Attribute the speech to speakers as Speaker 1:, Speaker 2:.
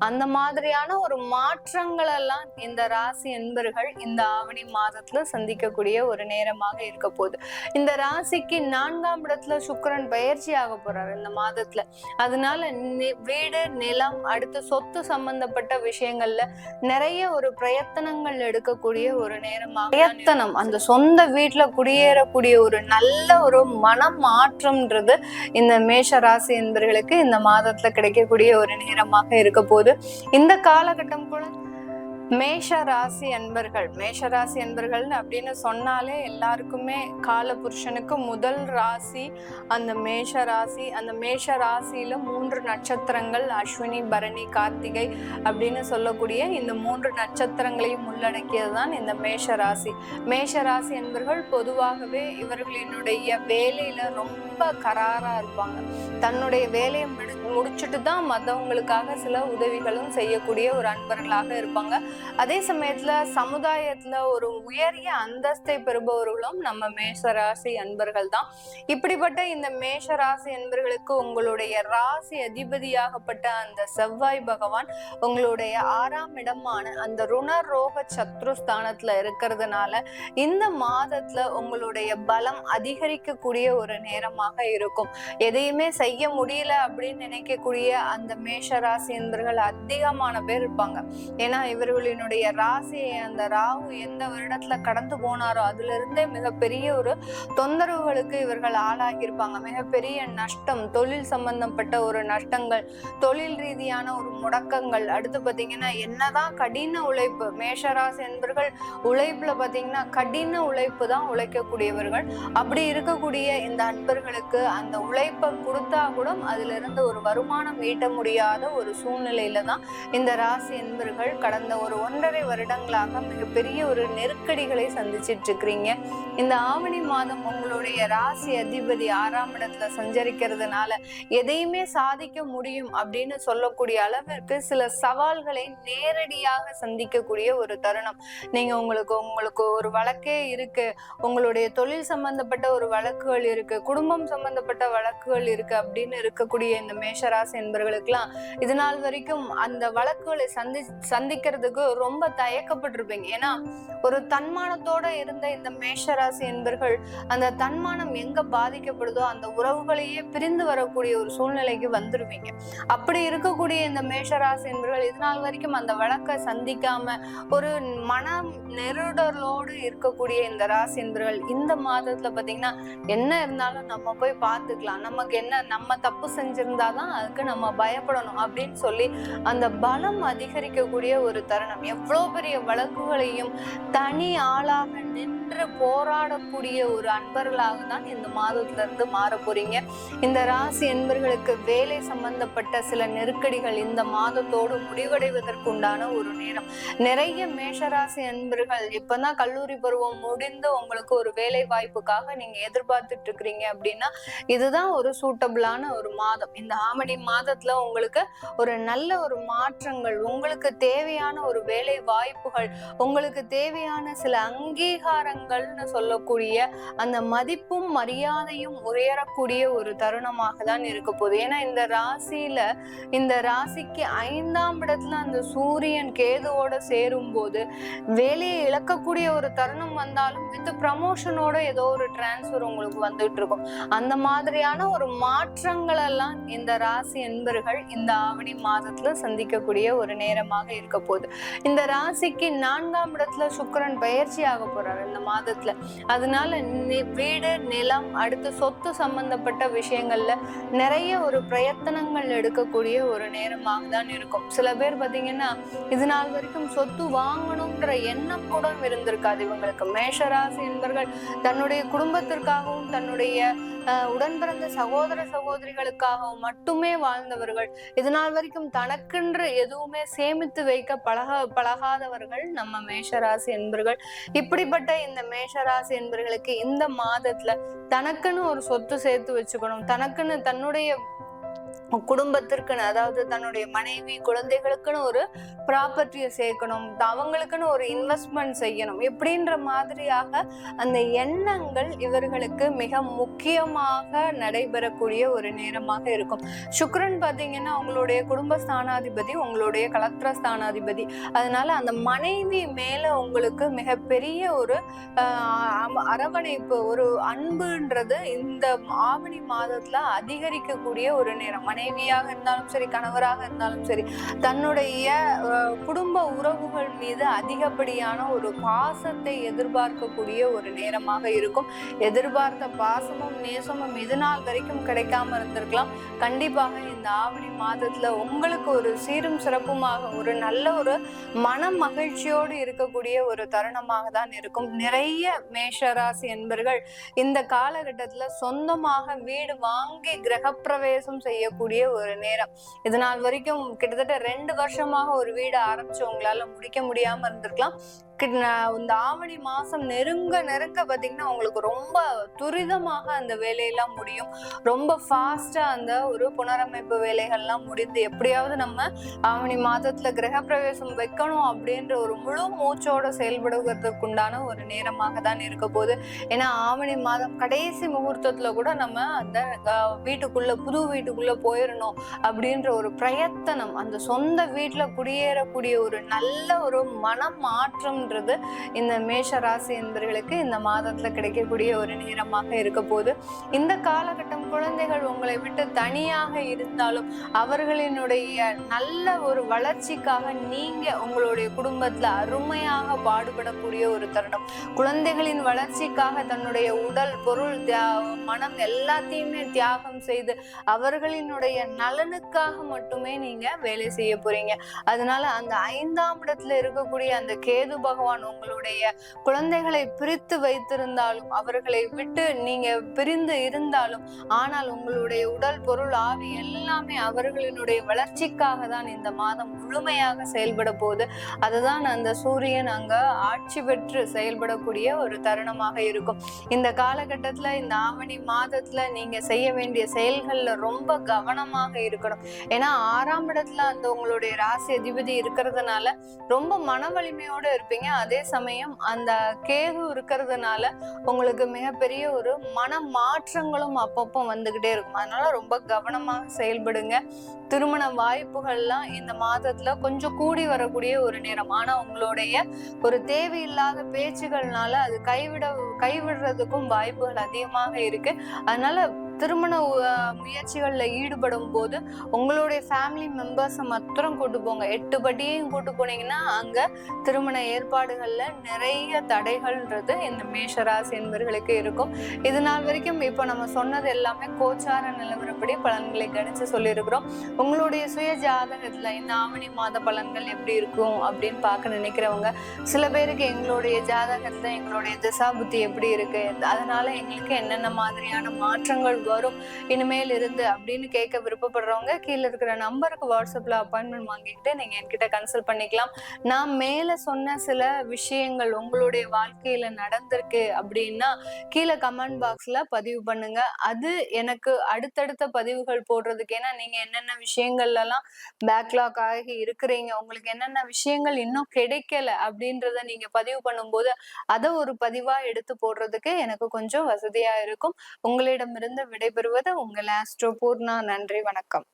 Speaker 1: அந்த மாதிரியான ஒரு மாற்றங்கள் எல்லாம் இந்த ராசி என்பர்கள் இந்த ஆவணி மாதத்துல சந்திக்கக்கூடிய ஒரு நேரமாக இருக்க போகுது இந்த ராசிக்கு நான்காம் இடத்துல சுக்கிரன் பயிற்சி ஆக போறாரு இந்த மாதத்துல. அதனால வீடு நிலம் அடுத்து சொத்து சம்பந்தப்பட்ட விஷயங்கள்ல நிறைய ஒரு பிரயத்தனங்கள் எடுக்கக்கூடிய ஒரு நேரமாக பிரயத்தனம் அந்த சொந்த வீட்டுல குடியேறக்கூடிய ஒரு நல்ல ஒரு மன மாற்றம்ன்றது இந்த மேஷ ராசி என்பர்களுக்கு இந்த மாதத்துல கிடைக்கக்கூடிய ஒரு நேரமாக இருக்க போகுது இந்த காலகட்டம் கூட மேஷ ராசி அன்பர்கள். மேஷ ராசி அன்பர்கள் அப்படின்னு சொன்னாலே எல்லாருக்குமே கால புருஷனுக்கு முதல் ராசி அந்த மேஷ ராசி அந்த மேஷ ராசியில மூன்று நட்சத்திரங்கள் அஸ்வினி பரணி கார்த்திகை அப்படின்னு சொல்லக்கூடிய இந்த மூன்று நட்சத்திரங்களையும் உள்ளடக்கியது தான் இந்த மேஷ ராசி மேஷ ராசி என்பர்கள் பொதுவாகவே இவர்களினுடைய வேலையில ரொம்ப கராரா இருப்பாங்க. தன்னுடைய வேலையை முடி முடிச்சுட்டு தான் மற்றவங்களுக்காக சில உதவிகளும் செய்யக்கூடிய ஒரு அன்பர்களாக இருப்பாங்க. அதே சமயத்துல சமுதாயத்துல ஒரு உயரிய அந்தஸ்தை பெறுபவர்களும் நம்ம மேஷராசி அன்பர்கள் தான் இப்படிப்பட்ட இந்த மேஷராசி அன்பர்களுக்கு உங்களுடைய ராசி அதிபதியாகப்பட்ட அந்த செவ்வாய் பகவான் உங்களுடைய ஆறாம் இடமான அந்த ருணர் ரோக சத்ரு ஸ்தானத்துல இருக்கிறதுனால இந்த மாதத்துல உங்களுடைய பலம் அதிகரிக்கக்கூடிய ஒரு நேரமாக இருக்கும். எதையுமே செய்ய முடியல அப்படின்னு நினைக்கக்கூடிய அந்த மேஷராசி அன்பர்கள் அதிகமான பேர் இருப்பாங்க. ஏன்னா இவர்கள் இவர்களினுடைய ராசியை அந்த ராகு எந்த வருடத்துல கடந்து போனாரோ அதுல இருந்தே மிகப்பெரிய ஒரு தொந்தரவுகளுக்கு இவர்கள் ஆளாகியிருப்பாங்க. மிகப்பெரிய நஷ்டம் தொழில் சம்பந்தப்பட்ட ஒரு நஷ்டங்கள் தொழில் ரீதியான ஒரு முடக்கங்கள். அடுத்து பாத்தீங்கன்னா என்னதான் கடின உழைப்பு மேஷராசி என்பர்கள் உழைப்புல பாத்தீங்கன்னா கடின உழைப்பு தான் உழைக்கக்கூடியவர்கள். அப்படி இருக்கக்கூடிய இந்த அன்பர்களுக்கு அந்த உழைப்பை கொடுத்தா கூட அதுல இருந்து ஒரு வருமானம் ஈட்ட முடியாத ஒரு சூழ்நிலையில தான் இந்த ராசி என்பர்கள் கடந்த ஒரு ஒன்றரை வருடங்களாக மிகப்பெரிய ஒரு நெருக்கடிகளை சந்திச்சிட்டு இருக்கிறீங்க இந்த ஆவணி மாதம் உங்களுடைய ராசி அதிபதி ஆறாம் இடத்துல சஞ்சரிக்கிறதுனால எதையுமே சாதிக்க முடியும் அப்படின்னு சொல்லக்கூடிய அளவிற்கு சில சவால்களை நேரடியாக சந்திக்கக்கூடிய ஒரு தருணம். நீங்க உங்களுக்கு உங்களுக்கு ஒரு வழக்கே இருக்கு. உங்களுடைய தொழில் சம்பந்தப்பட்ட ஒரு வழக்குகள் இருக்கு. குடும்பம் சம்பந்தப்பட்ட வழக்குகள் இருக்கு அப்படின்னு இருக்கக்கூடிய இந்த மேஷராசி என்பவர்களுக்கெல்லாம் இது நாள் வரைக்கும் அந்த வழக்குகளை சந்தி சந்திக்கிறதுக்கு ரொம்ப தயக்கப்பட்டிருப்பீங்க. ஏன்னா ஒரு தன்மானத்தோட இருந்த இந்த மேஷராசி என்பர்கள் அந்த தன்மானம் எங்க பாதிக்கப்படுதோ அந்த உறவுகளையே பிரிந்து வரக்கூடிய ஒரு சூழ்நிலைக்கு வந்துருவீங்க. அப்படி இருக்கக்கூடிய இந்த மேஷராசி என்பர்கள் இது நாள் வரைக்கும் அந்த வழக்கை சந்திக்காம ஒரு மனம் நெருடலோடு இருக்கக்கூடிய இந்த ராசி என்பர்கள் இந்த மாதத்துல பாத்தீங்கன்னா என்ன இருந்தாலும் நம்ம போய் பார்த்துக்கலாம் நமக்கு என்ன நம்ம தப்பு செஞ்சிருந்தாதான் அதுக்கு நம்ம பயப்படணும் அப்படின்னு சொல்லி அந்த பலம் அதிகரிக்கக்கூடிய ஒரு தருணம். எவ்வளோ பெரிய வழக்குகளையும் தனி ஆளாக நின்று போராடக்கூடிய ஒரு அன்பர்களாக தான் இந்த மாதத்துல இருந்து மாற போறீங்க. இந்த ராசி என்பர்களுக்கு வேலை சம்பந்தப்பட்ட சில நெருக்கடிகள் இந்த மாதத்தோடு முடிவடைவதற்குண்டான ஒரு நேரம். நிறைய மேஷராசி அன்பர்கள் இப்பதான் கல்லூரி பருவம் முடிந்து உங்களுக்கு ஒரு வேலை வாய்ப்புக்காக நீங்க எதிர்பார்த்துட்டு இருக்கிறீங்க அப்படின்னா இதுதான் ஒரு சூட்டபிளான ஒரு மாதம். இந்த ஆமணி மாதத்துல உங்களுக்கு ஒரு நல்ல ஒரு மாற்றங்கள் உங்களுக்கு தேவையான ஒரு வேலை வாய்ப்புகள் உங்களுக்கு தேவையான சில அங்கீகாரங்கள் பெண்கள்னு சொல்லக்கூடிய அந்த மதிப்பும் மரியாதையும் உயரக்கூடிய ஒரு தருணமாக தான் இருக்க போகுது. ஏன்னா இந்த ராசியில இந்த ராசிக்கு ஐந்தாம் இடத்துல அந்த சூரியன் கேதுவோட சேரும் போது வேலையை இழக்கக்கூடிய ஒரு தருணம் வந்தாலும் வித் ப்ரமோஷனோட ஏதோ ஒரு டிரான்ஸ்ஃபர் உங்களுக்கு வந்துட்டு இருக்கும். அந்த மாதிரியான ஒரு மாற்றங்கள் எல்லாம் இந்த ராசி என்பர்கள் இந்த ஆவணி மாதத்துல சந்திக்கக்கூடிய ஒரு நேரமாக இருக்க போகுது. இந்த ராசிக்கு நான்காம் இடத்துல சுக்கிரன் பயிற்சி ஆக போறாரு. இந்த மாதத்துல. அதனால வீடு நிலம் அடுத்து சொத்து சம்பந்தப்பட்ட விஷயங்கள்ல நிறைய ஒரு பிரயத்தனங்கள் எடுக்கக்கூடிய ஒரு நேரமாக தான் இருக்கும். சில பேர் பாத்தீங்கன்னா இது நாள் வரைக்கும் சொத்து வாங்கணும்ன்ற எண்ணம் கூட இருந்திருக்காது இவங்களுக்கு. மேஷராசி என்பர்கள் தன்னுடைய குடும்பத்திற்காகவும் தன்னுடைய அஹ், உடன் பிறந்த சகோதர சகோதரிகளுக்காகவும் மட்டுமே வாழ்ந்தவர்கள் இது நாள் வரைக்கும் தனக்கென்று எதுவுமே சேமித்து வைக்க பழக பழகாதவர்கள் நம்ம மேஷராசி என்பர்கள். இப்படிப்பட்ட இந்த மேஷராசி என்பர்களுக்கு இந்த மாதத்துல தனக்குன்னு ஒரு சொத்து சேர்த்து வச்சுக்கணும். தனக்குன்னு தன்னுடைய குடும்பத்திற்குன்னு அதாவது தன்னுடைய மனைவி குழந்தைகளுக்குன்னு ஒரு ப்ராப்பர்ட்டியை சேர்க்கணும். அவங்களுக்குன்னு ஒரு இன்வெஸ்ட்மெண்ட் செய்யணும். இப்படின்ற மாதிரியாக அந்த எண்ணங்கள் இவர்களுக்கு மிக முக்கியமாக நடைபெறக்கூடிய ஒரு நேரமாக இருக்கும். சுக்ரன் பார்த்தீங்கன்னா உங்களுடைய குடும்ப ஸ்தானாதிபதி உங்களுடைய கலத்திர ஸ்தானாதிபதி அதனால அந்த மனைவி மேல உங்களுக்கு மிகப்பெரிய ஒரு அரவணைப்பு ஒரு அன்புன்றது இந்த ஆவணி மாதத்துல அதிகரிக்கக்கூடிய ஒரு நேரம். மனைவியாக இருந்தாலும் சரி கணவராக இருந்தாலும் சரி தன்னுடைய குடும்ப உறவுகள் மீது அதிகப்படியான ஒரு பாசத்தை எதிர்பார்க்கக்கூடிய ஒரு நேரமாக இருக்கும். எதிர்பார்த்த பாசமும் நேசமும் இது நாள் வரைக்கும் கிடைக்காம இருந்திருக்கலாம். கண்டிப்பாக இந்த ஆவணி மாதத்துல உங்களுக்கு ஒரு சீரும் சிறப்புமாக ஒரு நல்ல ஒரு மன மகிழ்ச்சியோடு இருக்கக்கூடிய ஒரு தருணமாக தான் இருக்கும். நிறைய மேஷராசி என்பர்கள் இந்த காலகட்டத்துல சொந்தமாக வீடு வாங்கி கிரகப்பிரவேசம் செய்யக்கூடிய கூடிய ஒரு நேரம். இது நாள் வரைக்கும் கிட்டத்தட்ட ரெண்டு வருஷமாக ஒரு வீடு ஆரம்பிச்சு உங்களால முடிக்க முடியாம இருந்திருக்கலாம். இந்த ஆவணி மாசம் நெருங்க நெருங்க பாத்தீங்கன்னா உங்களுக்கு ரொம்ப துரிதமாக அந்த வேலையெல்லாம் முடியும். ரொம்ப ஃபாஸ்டா அந்த ஒரு புனரமைப்பு வேலைகள்லாம் முடிந்து எப்படியாவது நம்ம ஆவணி மாதத்துல கிரகப்பிரவேசம் வைக்கணும் அப்படின்ற ஒரு முழு மூச்சோட செயல்படுவதற்குண்டான ஒரு நேரமாக தான் இருக்க போகுது. ஏன்னா ஆவணி மாதம் கடைசி முகூர்த்தத்துல கூட நம்ம அந்த வீட்டுக்குள்ள புது வீட்டுக்குள்ள போயிடணும் அப்படின்ற ஒரு பிரயத்தனம் அந்த சொந்த வீட்டுல குடியேறக்கூடிய ஒரு நல்ல ஒரு மனம் மாற்றம் அப்படின்றது இந்த மேஷ ராசி என்பவர்களுக்கு இந்த மாதத்துல கிடைக்கக்கூடிய ஒரு நேரமாக இருக்க போது இந்த காலகட்டம் குழந்தைகள் உங்களை விட்டு தனியாக இருந்தாலும் அவர்களினுடைய நல்ல ஒரு வளர்ச்சிக்காக நீங்க உங்களுடைய குடும்பத்துல அருமையாக பாடுபடக்கூடிய ஒரு தருணம். குழந்தைகளின் வளர்ச்சிக்காக தன்னுடைய உடல் பொருள் மனம் எல்லாத்தையுமே தியாகம் செய்து அவர்களினுடைய நலனுக்காக மட்டுமே நீங்க வேலை செய்ய போறீங்க. அதனால அந்த ஐந்தாம் இடத்துல இருக்கக்கூடிய அந்த கேது பகவான் உங்களுடைய குழந்தைகளை பிரித்து வைத்திருந்தாலும் அவர்களை விட்டு நீங்க பிரிந்து இருந்தாலும் ஆனால் உங்களுடைய உடல் பொருள் ஆவி எல்லாமே அவர்களினுடைய வளர்ச்சிக்காக தான் இந்த மாதம் முழுமையாக செயல்பட போகுது. அதுதான் அந்த சூரியன் அங்க ஆட்சி பெற்று செயல்படக்கூடிய ஒரு தருணமாக இருக்கும். இந்த காலகட்டத்துல இந்த ஆவணி மாதத்துல நீங்க செய்ய வேண்டிய செயல்கள்ல ரொம்ப கவனமாக இருக்கணும். ஏன்னா ஆறாம் இடத்துல அந்த உங்களுடைய ராசி அதிபதி இருக்கிறதுனால ரொம்ப மன வலிமையோட இருப்பீங்க. அதே சமயம் அந்த கேது இருக்கிறதுனால உங்களுக்கு மிகப்பெரிய ஒரு மன மாற்றங்களும் அப்பப்போ வந்துகிட்டே இருக்கும். அதனால ரொம்ப கவனமாக செயல்படுங்க. திருமண வாய்ப்புகள்லாம் இந்த மாதத்துல கொஞ்சம் கூடி வரக்கூடிய ஒரு நேரம். ஆனா உங்களுடைய ஒரு தேவையில்லாத பேச்சுகள்னால அது கைவிட கைவிடுறதுக்கும் வாய்ப்புகள் அதிகமாக இருக்கு. அதனால திருமண முயற்சிகளில் ஈடுபடும் போது உங்களுடைய ஃபேமிலி மெம்பர்ஸை மாத்திரம் கூட்டு போங்க. எட்டு படியையும் கூட்டு போனீங்கன்னா அங்கே திருமண ஏற்பாடுகளில் நிறைய தடைகள்ன்றது இந்த மேஷராசி என்பவர்களுக்கு இருக்கும். இது நாள் வரைக்கும் இப்போ நம்ம சொன்னது எல்லாமே கோச்சார நிலவரப்படி பலன்களை கணிச்சு சொல்லியிருக்கிறோம். உங்களுடைய சுய ஜாதகத்தில் இந்த ஆவணி மாத பலன்கள் எப்படி இருக்கும் அப்படின்னு பார்க்க நினைக்கிறவங்க சில பேருக்கு எங்களுடைய ஜாதகத்தில் எங்களுடைய திசா புத்தி எப்படி இருக்கு? அதனால எங்களுக்கு என்னென்ன மாதிரியான மாற்றங்கள் வரும். இனிமேல் இருந்து அப்படின்னு கேட்க விருப்பப்படுறவங்க கீழே இருக்கிற நம்பருக்கு வாட்ஸ்அப்ல அப்பாயின்மெண்ட் வாங்கிக்கிட்டு நீங்க என்கிட்ட கன்சல்ட் பண்ணிக்கலாம். நான் மேல சொன்ன சில விஷயங்கள் உங்களுடைய வாழ்க்கையில நடந்திருக்கு அப்படின்னா கீழே கமெண்ட் பாக்ஸ்ல பதிவு பண்ணுங்க. அது எனக்கு அடுத்தடுத்த பதிவுகள் போடுறதுக்கு ஏன்னா நீங்க என்னென்ன விஷயங்கள்ல எல்லாம் பேக்லாக் ஆகி இருக்கிறீங்க உங்களுக்கு என்னென்ன விஷயங்கள் இன்னும் கிடைக்கல அப்படின்றத நீங்க பதிவு பண்ணும்போது அதை ஒரு பதிவா எடுத்து போடுறதுக்கு எனக்கு கொஞ்சம் வசதியா இருக்கும். உங்களிடமிருந்து விடைபெறுவது உங்கள் ஆஸ்ட்ரோ பூர்ணா. நன்றி வணக்கம்.